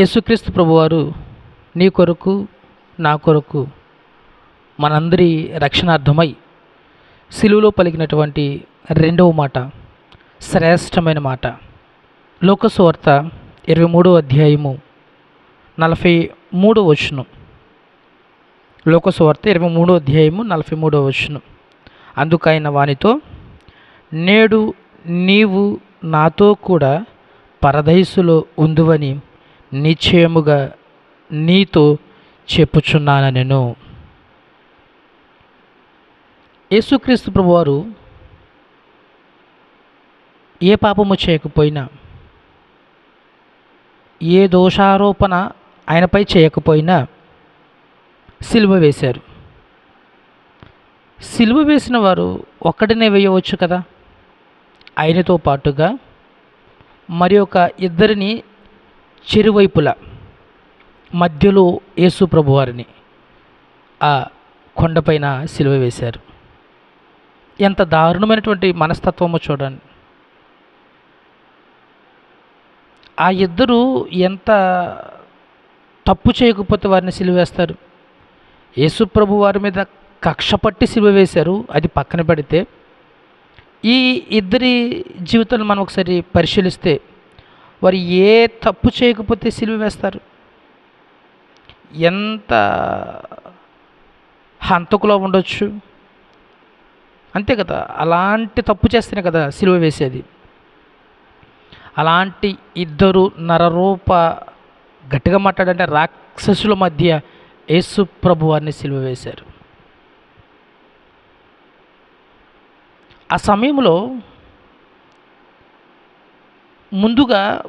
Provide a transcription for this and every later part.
యేసుక్రీస్తు ప్రభువారు నీ కొరకు నా కొరకు మనందరి రక్షణార్థమై సిలువలో పలికినటువంటి రెండవ మాట శ్రేష్టమైన మాట. లోకసువార్త ఇరవై మూడో అధ్యాయము నలభై మూడో వచనం. లోకసువార్త ఇరవై మూడో అధ్యాయము నలభై మూడో వచనం. అందుకైన వానితో నేడు నీవు నాతో కూడా పరదయసులో ఉందువని నిశ్చయముగా నీతో చెప్పుచున్నాను నేను యేసుక్రీస్తు ప్రభువారు ఏ పాపము చేయకపోయినా ఏ దోషారోపణ ఆయనపై చేయకపోయినా సిలువ వేశారు. సిలువ వేసిన వారు ఒక్కడినే వేయవచ్చు కదా? ఆయనతో పాటుగా మరి ఒక ఇద్దరిని చెరువైపుల మధ్యలో యేసు ప్రభువారిని ఆ కొండపైన సిలువ వేశారు. ఎంత దారుణమైనటువంటి మనస్తత్వమో చూడండి. ఆ ఇద్దరు ఎంత తప్పు చేయకపోతే వారిని సిలువేస్తారు యేసు ప్రభు వారి మీద కక్ష పట్టి సిలువ వేశారు. అది పక్కన పెడితే ఈ ఇద్దరి జీవితాలు మనం ఒకసారి పరిశీలిస్తే వారు ఏ తప్పు చేయకపోతే సిలువ వేస్తారు. ఎంత హంతకులో ఉండొచ్చు? అంతే కదా అలాంటి తప్పు చేస్తేనే కదా సిలువ వేసేది. అలాంటి ఇద్దరు నరరూప గట్టిగా మాట్లాడంటే రాక్షసుల మధ్య యేసు ప్రభు వారిని సిలువ వేశారు. ఆ సమయంలో ముందుగా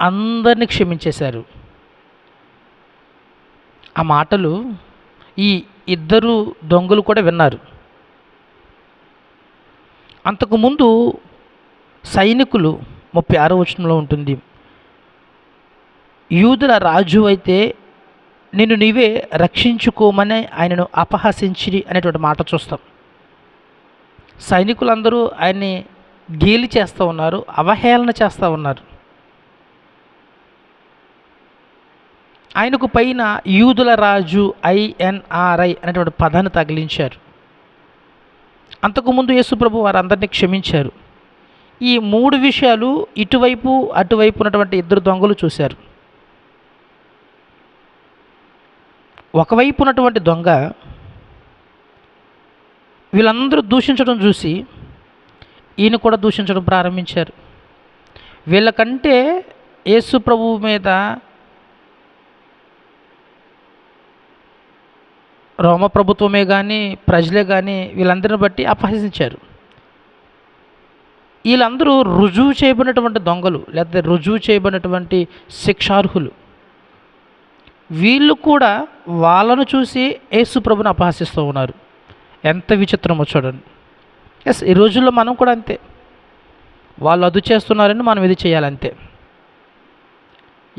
అందరిని క్షమించేశారు. ఆ మాటలు ఈ ఇద్దరు దొంగలు కూడా విన్నారు. అంతకుముందు సైనికులు ముప్పై ఆరో వచనంలో ఉంటుంది యూదుల రాజు అయితే నిన్ను నీవే రక్షించుకోమని ఆయనను అపహసించిరి అనేటువంటి మాట చూస్తాం. సైనికులందరూ ఆయన్ని గేలి చేస్తూ ఉన్నారు అవహేళన చేస్తూ ఉన్నారు. ఆయనకు పైన యూదుల రాజు ఐఎన్ఆర్ఐ అనేటువంటి పదాన్ని తగిలించారు. అంతకుముందు యేసుప్రభు వారందరినీ క్షమించారు. ఈ మూడు విషయాలు ఇటువైపు అటువైపు ఉన్నటువంటి ఇద్దరు దొంగలు చూశారు. ఒకవైపు ఉన్నటువంటి దొంగ వీళ్ళందరూ దూషించడం చూసి ఈయన కూడా దూషించడం ప్రారంభించారు. వీళ్ళకంటే యేసు ప్రభువు మీద రోమ ప్రభుత్వమే కానీ ప్రజలే కానీ వీళ్ళందరిని బట్టి అపహసించారు. వీళ్ళందరూ రుజువు చేయబడినటువంటి దొంగలు లేదా రుజువు చేయబడినటువంటి శిక్షార్హులు. వీళ్ళు కూడా వాళ్ళను చూసి యేసు ప్రభుని అపహసిస్తూ ఉన్నారు. ఎంత విచిత్రమో చూడండి. ఎస్ ఈ రోజుల్లో మనం కూడా అంతే. వాళ్ళు అది చేస్తున్నారని మనం ఇది చేయాలంతే.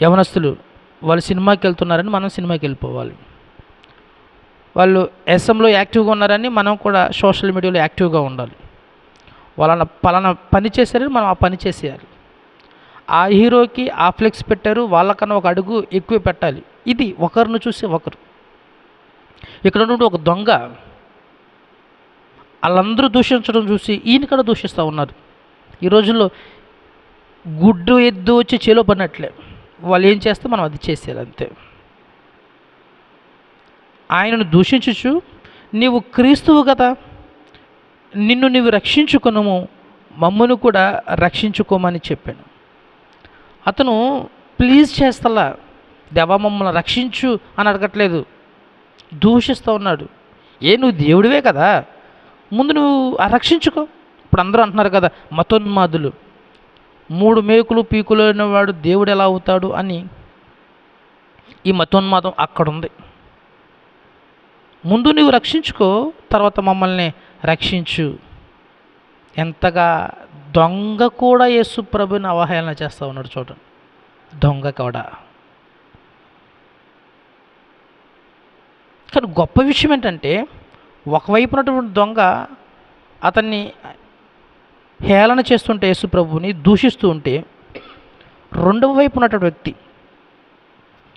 యవనస్తులు వాళ్ళు సినిమాకి వెళ్తున్నారని మనం సినిమాకి వెళ్ళిపోవాలి. వాళ్ళు ఎస్ఎంలో యాక్టివ్గా ఉన్నారని మనం కూడా సోషల్ మీడియాలో యాక్టివ్గా ఉండాలి. వాళ్ళ పలానా పని చేశారని మనం ఆ పని చేసేయాలి. ఆ హీరోకి ఆ ఫ్లెక్స్ పెట్టారు వాళ్ళకన్నా ఒక అడుగు ఎక్కువ పెట్టాలి. ఇది ఒకరిని చూసి ఒకరు. ఇక్కడ నుండి ఒక దొంగ వాళ్ళందరూ దూషించడం చూసి ఈయన కూడా దూషిస్తూ ఉన్నారు. ఈ రోజుల్లో గుడ్డు ఎద్దు వచ్చి చేలో పడినట్లే. వాళ్ళు ఏం చేస్తే మనం అది చేసేది అంతే. ఆయనను దూషించచ్చు నీవు క్రీస్తువు కదా నిన్ను నీవు రక్షించుకునము మమ్మను కూడా రక్షించుకోమని చెప్పాను. అతను ప్లీజ్ చేస్తలా దేవా మమ్మల్ని రక్షించు అని అడగట్లేదు. దూషిస్తూ ఉన్నాడు. ఏ నువ్వు దేవుడివే కదా ముందు నువ్వు రక్షించుకో. ఇప్పుడు అందరూ అంటున్నారు కదా మతోన్మాదులు. మూడు మేకులు పీకులు వాడు దేవుడు ఎలా అవుతాడు అని. ఈ మతోన్మాదం అక్కడ ఉంది ముందు నువ్వు రక్షించుకో తర్వాత మమ్మల్ని రక్షించు. ఎంతగా దొంగ కూడా యేసు ప్రభుని అవహేళన చేస్తూ ఉన్నాడు చూడండి దొంగ కూడా. కానీ గొప్ప విషయం ఏంటంటే ఒకవైపు ఉన్నటువంటి దొంగ అతన్ని హేళన చేస్తుంటే యేసు ప్రభుని దూషిస్తూ ఉంటే రెండవ వైపు ఉన్నటువంటి వ్యక్తి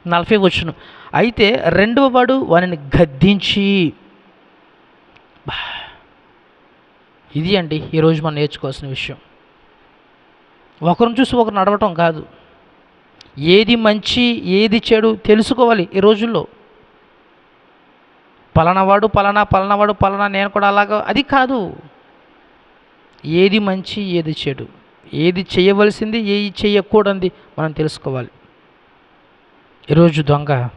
నలభై వచ్చును. అయితే రెండవ వాడు వారిని గద్దించి ఇది అండి ఈరోజు మనం నేర్చుకోవాల్సిన విషయం. ఒకరిని చూసి ఒకరు నడవటం కాదు. ఏది మంచి ఏది చెడు తెలుసుకోవాలి ఈ రోజుల్లో. పలానావాడు పలానా పలానావాడు పలానా నేను కూడా అలాగా. అది కాదు. ఏది మంచి ఏది చెడు. ఏది చేయవలసింది ఏది చేయకూడదు మనం తెలుసుకోవాలి. ఈరోజు దొంగ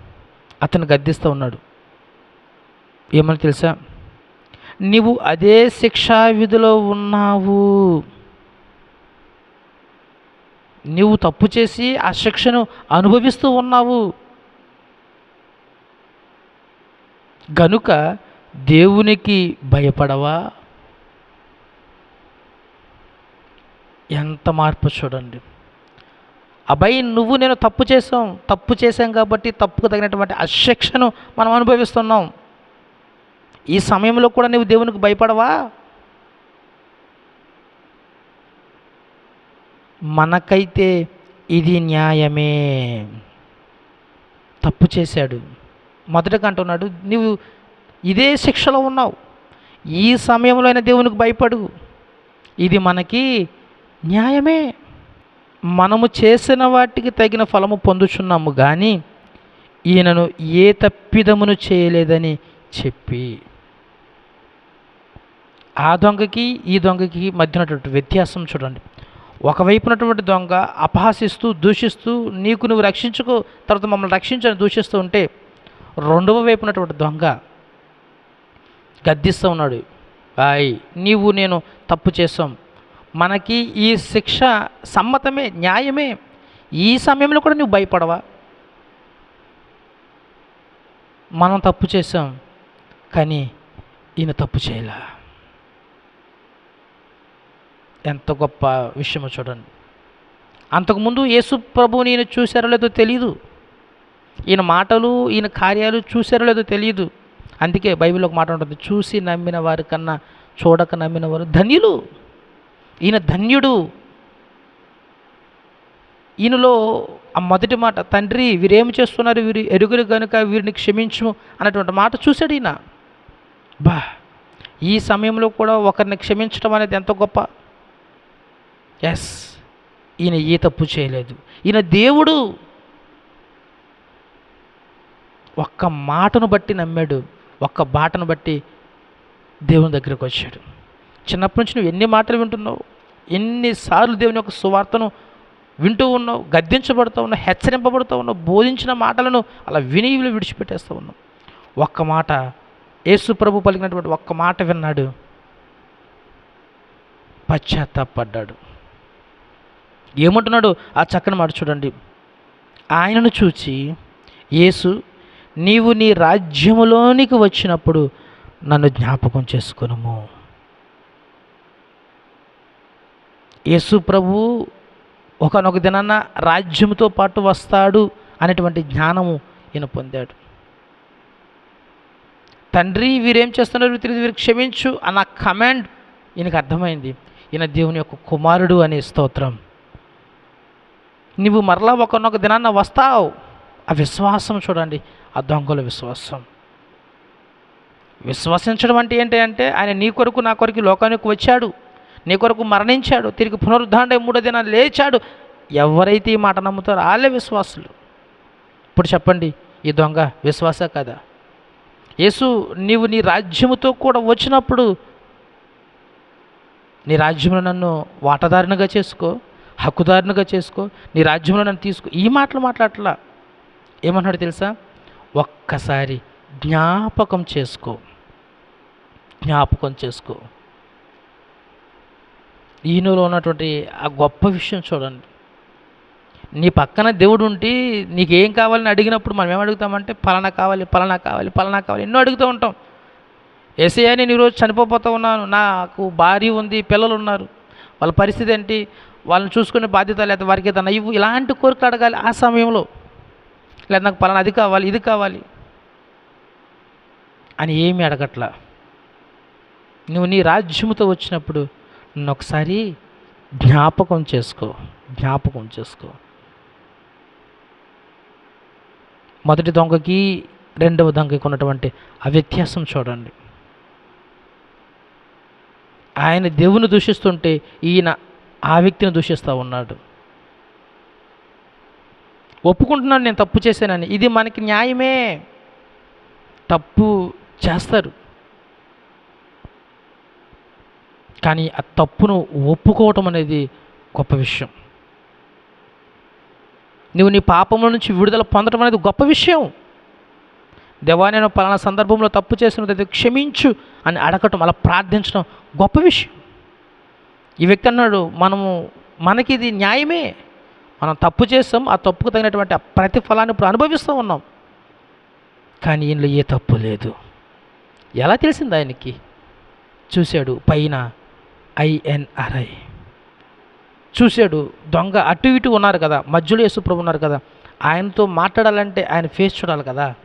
అతను గద్దిస్తూ ఉన్నాడు. ఏమని తెలుసా? నీవు అదే శిక్షా విధిలో ఉన్నావు. నీవు తప్పు చేసి ఆ శిక్షను అనుభవిస్తూ ఉన్నావు. గనుక దేవునికి భయపడవా? ఎంత మార్పు చూడండి. అబ్బాయి నువ్వు నేను తప్పు చేసాం తప్పు చేశాం కాబట్టి తప్పుకు తగినటువంటి అశిక్షను మనం అనుభవిస్తున్నాం. ఈ సమయంలో కూడా నువ్వు దేవునికి భయపడవా? మనకైతే ఇది న్యాయమే. తప్పు చేశాడు. మొదటగా అంటున్నాడు నువ్వు ఇదే శిక్షలో ఉన్నావు. ఈ సమయంలో అయినా దేవునికి భయపడు. ఇది మనకి న్యాయమే. మనము చేసిన వాటికి తగిన ఫలము పొందుచున్నాము కానీ ఈయనను ఏ తప్పిదమును చేయలేదని చెప్పి. ఆ దొంగకి ఈ దొంగకి మధ్య ఉన్నటువంటి వ్యత్యాసం చూడండి. ఒకవైపునటువంటి దొంగ అపహాసిస్తూ దూషిస్తూ నీకు నువ్వు రక్షించుకో తర్వాత మమ్మల్ని రక్షించని దూషిస్తూ ఉంటే రెండవ వైపునటువంటి దొంగ గద్దిస్తూ ఉన్నాడు. బాయ్ నీవు నేను తప్పు చేసాం మనకి ఈ శిక్ష సమ్మతమే న్యాయమే. ఈ సమయంలో కూడా నువ్వు భయపడవా? మనం తప్పు చేసాం కానీ ఈయన తప్పు చేయలే. ఎంత గొప్ప విషయమో చూడండి. అంతకుముందు యేసు ప్రభువుని ఈయన చూశారో లేదో తెలియదు ఈయన మాటలు ఈయన కార్యాలు చూశారో లేదో తెలియదు అందుకే బైబిల్ ఒక మాట ఉంటుంది చూసి నమ్మిన వారి కన్నా చూడక నమ్మిన వారు ధన్యులు. ఈయన ధన్యుడు. ఈయనలో ఆ మొదటి మాట తండ్రి వీరేమి చేస్తున్నారు? వీరు ఎరుగురు కనుక వీరిని క్షమించు అన్నటువంటి మాట చూశాడు ఈయన. బా ఈ సమయంలో కూడా ఒకరిని క్షమించడం అనేది ఎంత గొప్ప? ఎస్ ఈయన ఏ తప్పు చేయలేదు ఈయన దేవుడు. ఒక్క మాటను బట్టి నమ్మాడు ఒక్క బాటను బట్టి దేవుని దగ్గరకు వచ్చాడు. చిన్నప్పటి నుంచి నువ్వు ఎన్ని మాటలు వింటున్నావు? ఎన్నిసార్లు దేవుని యొక్క సువార్తను వింటూ ఉన్నావు? గద్దించబడుతూ ఉన్నావు? హెచ్చరింపబడుతూ ఉన్నావు? బోధించిన మాటలను అలా విని విడిచిపెట్టేస్తూ ఉన్నావు. ఒక్క మాట యేసు ప్రభు పలికినటువంటి ఒక్క మాట విన్నాడు. పశ్చాత్తాపడ్డాడు. ఏమంటున్నాడు? ఆ చక్కని మాట చూడండి. ఆయనను చూచి యేసు నీవు నీ రాజ్యములోనికి వచ్చినప్పుడు నన్ను జ్ఞాపకం చేసుకునుము. యేసు ప్రభు ఒకనొక దినాన రాజ్యముతో పాటు వస్తాడు అనేటువంటి జ్ఞానము ఈయన పొందాడు. తండ్రి వీరేం చేస్తున్నారు తిరిగి వీరికి క్షమించు అన్న కమాండ్ ఈయనకు అర్థమైంది. ఈయన దేవుని యొక్క కుమారుడు అనే స్తోత్రం. నువ్వు మరలా ఒకనొక దినాన్న వస్తావు. ఆ విశ్వాసం చూడండి ఆ దొంగల విశ్వాసం. విశ్వసించడం అంటే ఏంటి అంటే ఆయన నీ కొరకు నా కొరకు లోకానికి వచ్చాడు నీ కొరకు మరణించాడు తిరిగి పునరుద్ధాండే మూడో దినాలు లేచాడు. ఎవరైతే ఈ మాట నమ్ముతారో వాళ్ళే విశ్వాసులు. ఇప్పుడు చెప్పండి ఈ దొంగ విశ్వాస కదా యేసు నీవు నీ రాజ్యముతో కూడా వచ్చినప్పుడు నీ రాజ్యంలో నన్ను వాటదారునిగా చేసుకో హక్కుదారునిగా చేసుకో నీ రాజ్యంలో నన్ను తీసుకో ఈ మాటలు మాట్లాడలా ఏమన్నాడు తెలుసా? ఒక్కసారి జ్ఞాపకం చేసుకో. జ్ఞాపకం చేసుకో. ఈయనలో ఉన్నటువంటి ఆ గొప్ప విషయం చూడండి. నీ పక్కన దేవుడు ఉంటే నీకేం కావాలని అడిగినప్పుడు మనం ఏం అడుగుతామంటే పలానా కావాలి పలానా కావాలి పలానా కావాలి ఎన్నో అడుగుతూ ఉంటాం. ఏసయ్య నేను ఈరోజు చనిపోతూ ఉన్నాను. నాకు భార్య ఉంది పిల్లలు ఉన్నారు వాళ్ళ పరిస్థితి ఏంటి? వాళ్ళని చూసుకునే బాధ్యత లేదా వారికి ఏదైనా ఇవ్వు. ఇలాంటి కోరిక అడగాలి ఆ సమయంలో. లేదా నాకు పలానా అది కావాలి ఇది కావాలి అని ఏమి అడగట్లా. నువ్వు నీ రాజ్యముతో వచ్చినప్పుడు నన్ను ఒకసారి జ్ఞాపకం చేసుకో జ్ఞాపకం చేసుకో. మొదటి దొంగకి రెండవ దొంగకి ఉన్నటువంటి ఆ వ్యత్యాసం చూడండి. ఆయన దేవుని దూషిస్తుంటే ఈయన ఆ వ్యక్తిని దూషిస్తూ ఉన్నాడు. ఒప్పుకుంటున్నాను నేను తప్పు చేశానని. ఇది మనకి న్యాయమే. తప్పు చేస్తారు. కానీ ఆ తప్పును ఒప్పుకోవటం అనేది గొప్ప విషయం. నువ్వు నీ పాపంలో నుంచి విడుదల పొందడం అనేది గొప్ప విషయం. దేవా నేను పలానా సందర్భంలో తప్పు చేసినది క్షమించు అని అడగటం అలా ప్రార్థించడం గొప్ప విషయం. ఈ వ్యక్తి అన్నాడు మనము మనకి ఇది న్యాయమే. మనం తప్పు చేస్తాం ఆ తప్పుకు తగినటువంటి ప్రతిఫలాన్ని ఇప్పుడు అనుభవిస్తూ ఉన్నాం. కానీ ఈయనలో ఏ తప్పు లేదు. ఎలా తెలిసింది ఆయనకి? చూశాడు పైన ఐఎన్ఆర్ఐ చూశాడు దొంగ అటు ఇటు ఉన్నారు కదా మధ్యలో యేసుప్రభు ఉన్నారు కదా ఆయనతో మాట్లాడాలంటే ఆయన ఫేస్ చూడాలి కదా.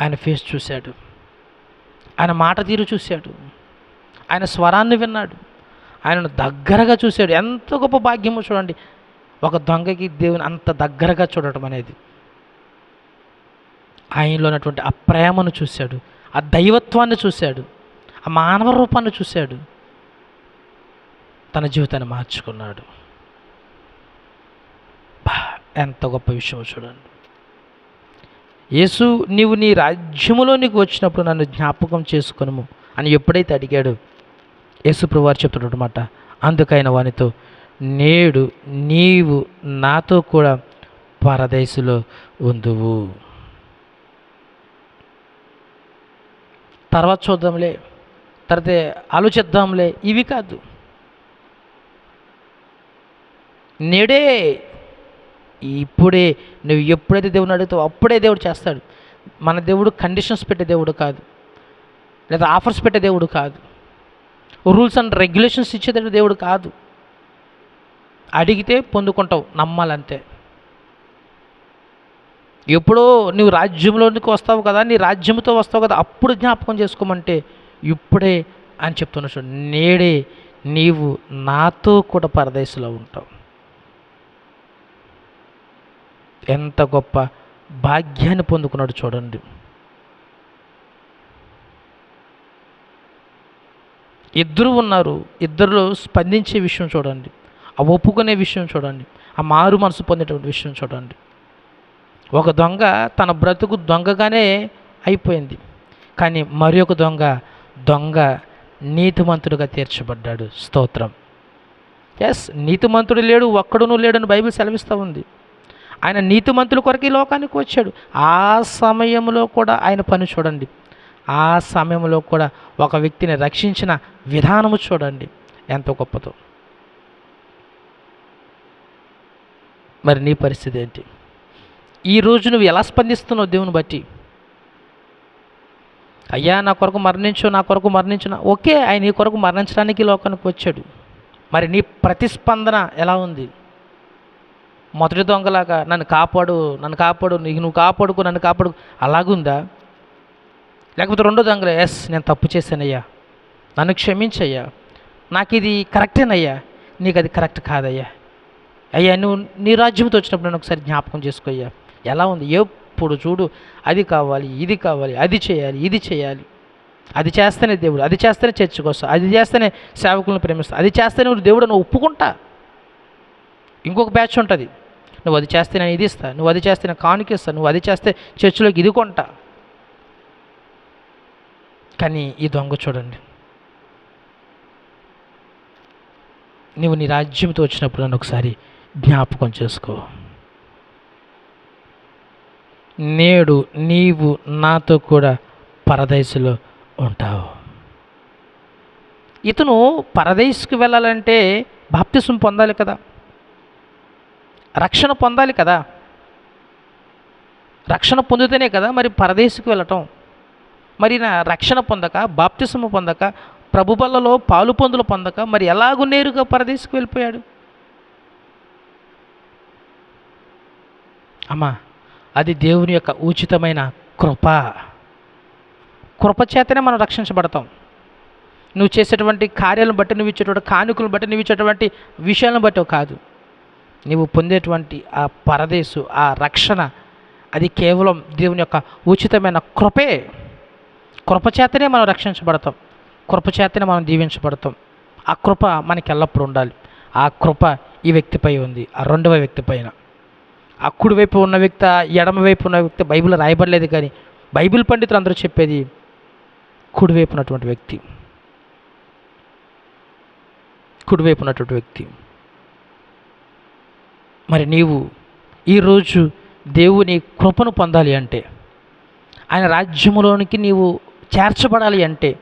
ఆయన ఫేస్ చూశాడు. ఆయన మాట తీరు చూశాడు. ఆయన స్వరాన్ని విన్నాడు. ఆయనను దగ్గరగా చూశాడు. ఎంత గొప్ప భాగ్యమో చూడండి. ఒక దొంగకి దేవుని అంత దగ్గరగా చూడటం అనేది. ఆయనలో ఉన్నటువంటి ఆ ప్రేమను చూశాడు ఆ దైవత్వాన్ని చూశాడు ఆ మానవ రూపాన్ని చూశాడు. తన జీవితాన్ని మార్చుకున్నాడు. ఎంత గొప్ప విషయం చూడండి. యేసు నీవు నీ రాజ్యములో నీకు వచ్చినప్పుడు నన్ను జ్ఞాపకం చేసుకొనుము అని ఎప్పుడైతే అడిగాడు యేసు వారు చెప్తున్నమాట అందుకైన వానితో నేడు నీవు నాతో కూడా పరదేశులో ఉందువు. తర్వాత చూద్దాంలే తర్వాత ఆలోచిద్దాంలే ఇవి కాదు. నేడే ఇప్పుడే నువ్వు ఎప్పుడైతే దేవుని అడుగుతావో అప్పుడే దేవుడు చేస్తాడు. మన దేవుడు కండిషన్స్ పెట్టే దేవుడు కాదు. లేదా ఆఫర్స్ పెట్టే దేవుడు కాదు. రూల్స్ అండ్ రెగ్యులేషన్స్ ఇచ్చే దేవుడు కాదు. అడిగితే పొందుకుంటావు నమ్మాలంతే. ఎప్పుడో నువ్వు రాజ్యంలోనికి వస్తావు కదా నీ రాజ్యంతో వస్తావు కదా అప్పుడు జ్ఞాపకం చేసుకోమంటే ఇప్పుడే అని చెప్తున్నా చూడు నేడే నీవు నాతో కూడా పరదేశంలో ఉంటావు. ఎంత గొప్ప భాగ్యాన్ని పొందుకున్నాడు చూడండి. ఇద్దరు ఉన్నారు ఇద్దరు స్పందించే విషయం చూడండి. ఆ ఒప్పుకునే విషయం చూడండి. ఆ మారు మనసు పొందేటువంటి విషయం చూడండి. ఒక దొంగ తన బ్రతుకు దొంగగానే అయిపోయింది. కానీ మరి ఒక దొంగ దొంగ నీతిమంతుడుగా తీర్చబడ్డాడు. స్తోత్రం. ఎస్ నీతిమంతుడు లేడు ఒక్కడును లేడని బైబిల్ సెలవిస్తూ ఉంది. ఆయన నీతిమంతుల కొరకు ఈ లోకానికి వచ్చాడు. ఆ సమయంలో కూడా ఆయన పని చూడండి. ఆ సమయంలో కూడా ఒక వ్యక్తిని రక్షించిన విధానము చూడండి. ఎంత గొప్పతో మరి నీ పరిస్థితి ఏంటి? ఈ రోజు నువ్వు ఎలా స్పందిస్తున్నావు దేవుని బట్టి? అయ్యా నా కొరకు మరణించు నా కొరకు మరణించు ఓకే ఆయన నీ కొరకు మరణించడానికి లోకానికి వచ్చాడు. మరి నీ ప్రతిస్పందన ఎలా ఉంది? మొదటి దొంగలాగా నన్ను కాపాడు నన్ను కాపాడు నీకు నువ్వు కాపాడుకు నన్ను కాపాడు అలాగుందా? లేకపోతే రెండో దొంగలు ఎస్ నేను తప్పు చేశానయ్యా. నన్ను క్షమించయ్యా. నాకు ఇది కరెక్టేనయ్యా. నీకు అది కరెక్ట్ కాదయ్యా. అయ్యా నువ్వు నీ రాజ్యంతో వచ్చినప్పుడు నేను ఒకసారి జ్ఞాపకం చేసుకోయ్యా ఎలా ఉంది? ఎప్పుడు చూడు అది కావాలి ఇది కావాలి అది చేయాలి ఇది చేయాలి. అది చేస్తేనే దేవుడు అది చేస్తేనే చర్చకు వస్తా అది చేస్తేనే సేవకులను ప్రేమిస్తా అది చేస్తేనే నువ్వు దేవుడు నువ్వు ఒప్పుకుంటా. ఇంకొక బ్యాచ్ ఉంటుంది. నువ్వు అది చేస్తే నేను ఇది ఇస్తా నువ్వు అది చేస్తే నేను కానుకిస్తా నువ్వు అది చేస్తే చర్చిలోకి ఇది కొంటా. కానీ ఈ దొంగ చూడండి. నువ్వు నీ రాజ్యంతో వచ్చినప్పుడు నన్ను ఒకసారి జ్ఞాపకం చేసుకో. నేడు నీవు నాతో కూడా పరదేశంలో ఉంటావు. ఇతను పరదేశ్కి వెళ్ళాలంటే బాప్తిసం పొందాలి కదా. రక్షణ పొందాలి కదా. రక్షణ పొందితేనే కదా మరి పరదేశకు వెళ్ళటం. మరి నా రక్షణ పొందక బాప్తిసము పొందక ప్రభుబల్లలో పాలు పొందులు పొందక మరి ఎలాగూ నేరుగా పరదేశకు వెళ్ళిపోయాడు? అమ్మా అది దేవుని యొక్క ఉచితమైన కృప. కృపచేతనే మనం రక్షించబడతాం. నువ్వు చేసేటువంటి కార్యాలను బట్టి నువ్వు ఇచ్చేటువంటి కానుకలను బట్టి నువ్వు ఇచ్చేటువంటి విషయాలను బట్టి కాదు. నువ్వు పొందేటువంటి ఆ పరదేశు ఆ రక్షణ అది కేవలం దేవుని యొక్క ఉచితమైన కృపే. కృపచేతనే మనం రక్షించబడతాం. కృపచేతనే మనం దీవించబడతాం. ఆ కృప మనకి ఎల్లప్పుడూ ఉండాలి. ఆ కృప ఈ వ్యక్తిపై ఉంది. ఆ రెండవ వ్యక్తి పైన. ఆ కుడివైపు ఉన్న వ్యక్తి ఎడమ ఎడమవైపు ఉన్న వ్యక్తి బైబిల్ రాయబడలేదు కానీ బైబిల్ పండితులు అందరూ చెప్పేది కుడివైపు ఉన్నటువంటి వ్యక్తి. కుడివైపు ఉన్నటువంటి వ్యక్తి. మరి నీవు ఈరోజు దేవుని కృపను పొందాలి అంటే ఆయన రాజ్యములోనికి నీవు చేర్చబడాలి అంటే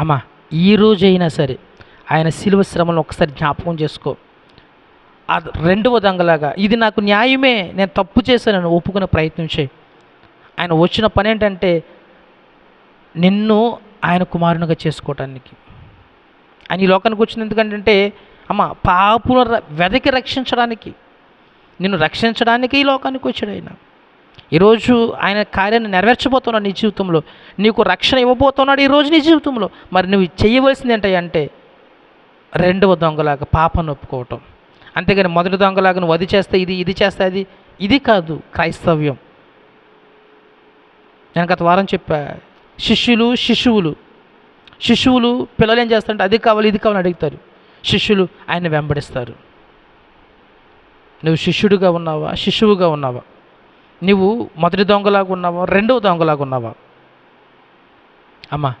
అమ్మా ఈ రోజైనా సరే ఆయన శిలువ శ్రమను ఒకసారి జ్ఞాపకం చేసుకో. ఆ రెండవ దొంగలాగా ఇది నాకు న్యాయమే నేను తప్పు చేశానని ఒప్పుకునే ప్రయత్నం చేయి. ఆయన వచ్చిన పని ఏంటంటే నిన్ను ఆయన కుమారునిగా చేసుకోవటానికి ఆయన ఈ లోకానికి వచ్చింది ఎందుకంటే అమ్మ పాపుల వెదకి రక్షించడానికి. నిన్ను రక్షించడానికి ఈ లోకానికి వచ్చాడు ఆయన. ఈరోజు ఆయన కార్యాన్ని నెరవేర్చబోతున్నాడు నీ జీవితంలో. నీకు రక్షణ ఇవ్వబోతున్నాడు ఈరోజు నీ జీవితంలో. మరి నువ్వు చేయవలసింది ఏంటంటే రెండవ దొంగలాగా పాపను ఒప్పుకోవటం అంతేగాని మొదటి దొంగలాగా నువ్వు అది చేస్తే ఇది ఇది చేస్తే అది ఇది కాదు క్రైస్తవ్యం. నేను గత వారం చెప్పా శిష్యులు శిశువులు. శిశువులు పిల్లలు ఏం చేస్తారంటే అది కావాలి ఇది కావాలని అడుగుతారు. శిష్యులు ఆయన వెంబడిస్తారు. నువ్వు శిష్యుడిగా ఉన్నావా? శిశువుగా ఉన్నావా? నువ్వు మొదటి దొంగలాగా ఉన్నావా? రెండవ దొంగలాగా ఉన్నావా? అమ్మా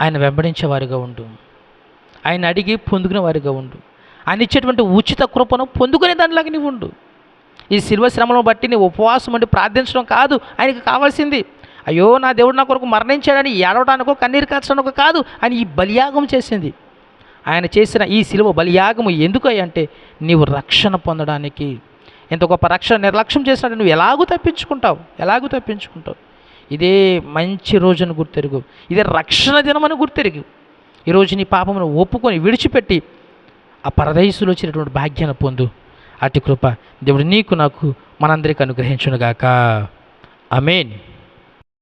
ఆయన వెంబడించేవారిగా ఉండు. ఆయన అడిగి పొందుకునే వారిగా ఉండు. ఆయన ఇచ్చేటువంటి ఉచిత కృపను పొందుకునే దానిలాగా నీవు ఉండు. ఈ శిల్వ శ్రమలను బట్టి నీ ఉపవాసం అంటే ప్రార్థించడం కాదు ఆయనకి కావాల్సింది. అయ్యో నా దేవుడు నా కొరకు మరణించాడని ఏడవడానికో కన్నీరు కాచడానికో కాదు అని ఈ బలియాగం చేసింది. ఆయన చేసిన ఈ శిలువ బలియాగము ఎందుకు అంటే నీవు రక్షణ పొందడానికి ఇంత గొప్ప రక్షణ నిర్లక్ష్యం చేసినట్టు నువ్వు ఎలాగూ తప్పించుకుంటావు? ఎలాగూ తప్పించుకుంటావు? ఇదే మంచి రోజును గుర్తెరుగు. ఇదే రక్షణ దినమని గుర్తెరుగు. ఈరోజు నీ పాపమును ఒప్పుకొని విడిచిపెట్టి ఆ పరదయసులో వచ్చినటువంటి భాగ్యాన్ని పొందు. అతి కృప దేవుడు నీకు నాకు మనందరికీ అనుగ్రహించునుగాక. అమేన్